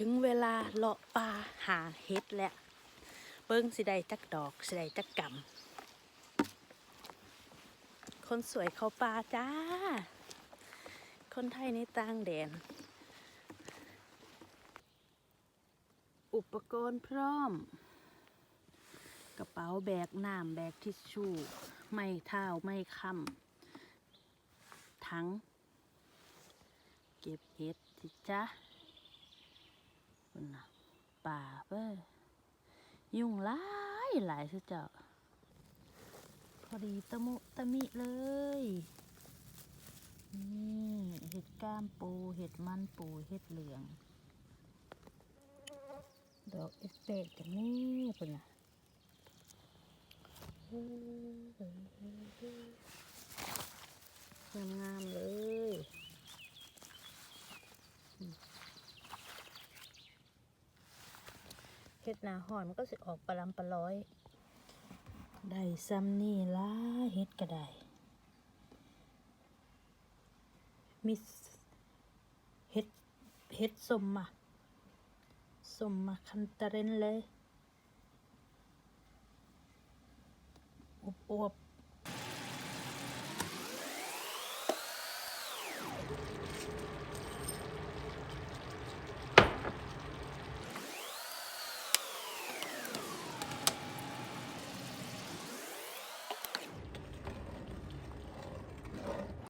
ถึงเวลาเลาะป่าหาเห็ดแล้ว เบิ้งสิได้จักดอกสิได้จักกำคนสวยเขาป่าจ้า คนไทยในต่างแดน อุปกรณ์พร้อม กระเป๋าแบกน้ำแบกทิชชู่ ไม่เท้าไม่ค้ำถังเก็บเห็ดสิจ้า คุณนะป่าเบ้อยุ่งหลายหลายสุดเจ้า พอดีตะมุตะมิเลย นี่เห็ดก้ามปู เห็ดมันปูเห็ดเหลือง ดอกเอสเปกกันนี่เป็นไงงามงามๆเลยอืม เฮ็ดหนาหอนมันก็สิออกปลาลำปลาร้อย ได้ซ้ำนี่ล่ะเฮ็ดก็ได้มีเฮ็ดเฮ็ดสมมาสมมาคันตะเรนเลยอบอบ